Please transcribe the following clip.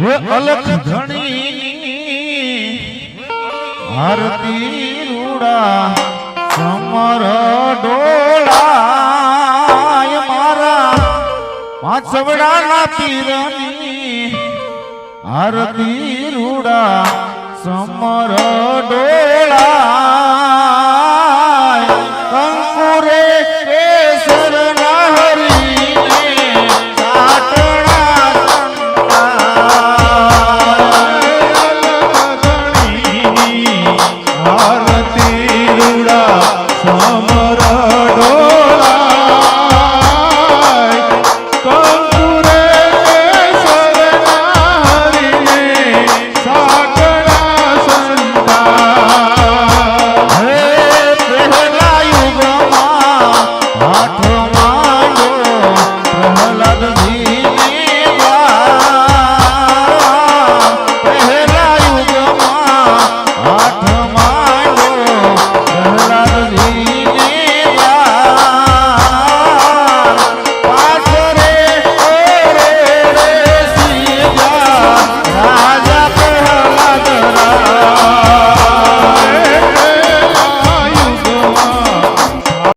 હે અલખ ધણી. આરતી રૂડા સમર ડોળાય મારા પાંચવડાના પીરની. આરતી રૂડા સમર ડોળા আমার